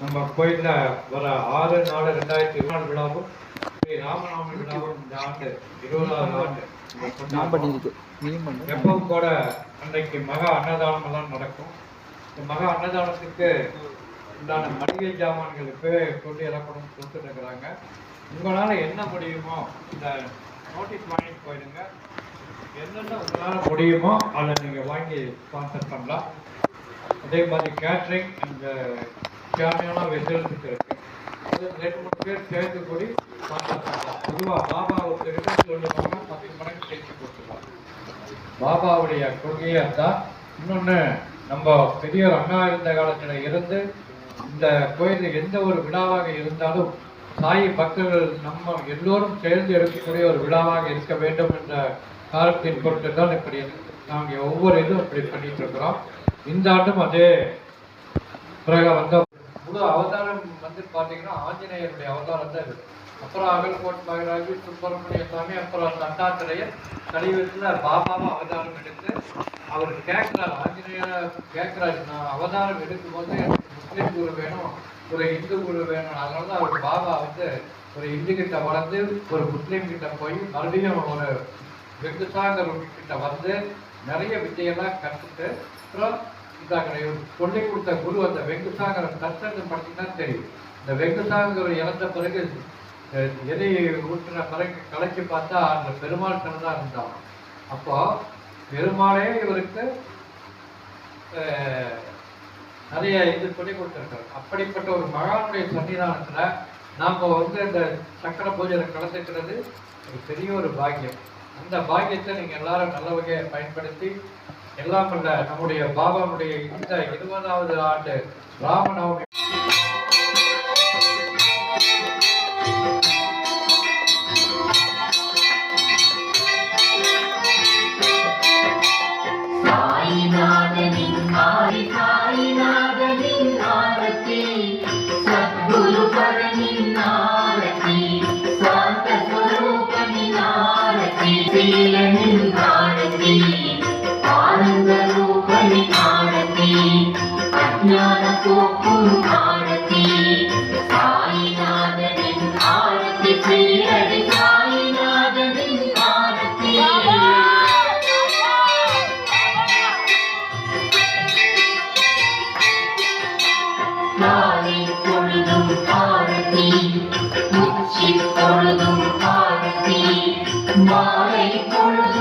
நம்ம கோயில்ல வர ஆறு நாலு ரெண்டாயிரத்தி இருபது விழாவும் ஸ்ரீ ராமநாம விழாவும் இந்த ஆண்டு இருபதாவது ஆண்டு எப்பவும் கூட அன்னைக்கு மகா அன்னதானம் எல்லாம் நடக்கும். இந்த மகா அன்னதானத்துக்கு உண்டான மளிகை ஜாமான்கள் இப்பவே கொண்டு இறக்கணும் கொடுத்துட்டு இருக்கிறாங்க. உங்களால என்ன முடியுமோ இந்த நோட்டீஸ் வாங்கிட்டு போயிடுங்க. என்னென்ன உங்களால முடியுமோ அதை நீங்க வாங்கி ஸ்பான்சர் பண்ணலாம். அதே மாதிரி கேட்ரிங் இந்த கேமியான வெஜிடபிள்ஸ் இருக்கு. அது ரெண்டு மூணு பேர் சேர்ந்து கூடி ஸ்பான்சர் பொதுவாக பாபா ஒருத்தர் சொல்லுவாங்க பத்து மடங்கு சேர்த்து கொடுத்துருவாங்க பாபாவுடைய கொள்கையாக இருந்தால் இன்னொன்று நம்ம பெரியவர் அண்ணா இருந்த காலத்தில் இருந்து இந்த கோயில் எந்த ஒரு விழாவாக இருந்தாலும் சாய் பக்தர்கள் நம்ம எல்லோரும் சேர்ந்து எடுக்கக்கூடிய ஒரு விழாவாக இருக்க வேண்டும் என்ற காரணத்தின் பொருட்டு தான் இப்படி நாங்கள் ஒவ்வொரு இதுவும் இப்படி பண்ணிட்டு இருக்கிறோம். இந்த ஆண்டும் அதே பிறகு வந்த முழு அவதாரம் வந்து பார்த்தீங்கன்னா ஆஞ்சநேயருடைய அவதாரம் தான் இது. அப்புறம் அகல்கோட் மகராஜி சுப்பிரமணிய சுவாமி அப்புறம் தட்டாத்திரையர் கலியுகத்தில் பாபாவும் அவதாரம் எடுத்து அவர் கேட்கிறார். ஆஞ்சநேயர் கேட்கிறாரு. நான் அவதாரம் எடுக்கும்போது எனக்கு முஸ்லீம் குரு வேணும் ஒரு இந்து குரு வேணும். அதனால தான் அவர் பாபா வந்து ஒரு இந்து கிட்ட வளர்ந்து ஒரு முஸ்லீம் கிட்ட போய் மறுபடியும் ஒரு வெகுசாங்கர் கிட்ட வந்து நிறைய வித்தையெல்லாம் கற்றுட்டு அப்புறம் இதாங்க இவர் சொல்லி கொடுத்த குரு அந்த வெங்குசாகரன் தர்சனத்தை படிச்சீங்கன்னா தெரியும். இந்த வெங்குசாங்கர் இறந்த பிறகு எதை ஊற்றின பிறகு கலைச்சு பார்த்தா அந்த பெருமாள் தான் இருந்தான். அப்போ பெருமாளே இவருக்கு அஹ், நிறைய இது சொல்லி கொடுத்துருக்காரு. அப்படிப்பட்ட ஒரு மகானுடைய சன்னிதானத்தில் நாம வந்து இந்த சக்கர பூஜையில் கலந்துக்கிறது ஒரு பெரிய ஒரு பாக்கியம். அந்த பாக்கியத்தை நீங்க எல்லாரும் நல்ல வகையை பயன்படுத்தி எல்லாம் இல்ல நம்முடைய பாபாவுடைய இந்த இருபதாவது ஆண்டு ராமநவமி பொழுதும் ஆரத்தி உச்சி பொழுதும் மாலை கொள்ள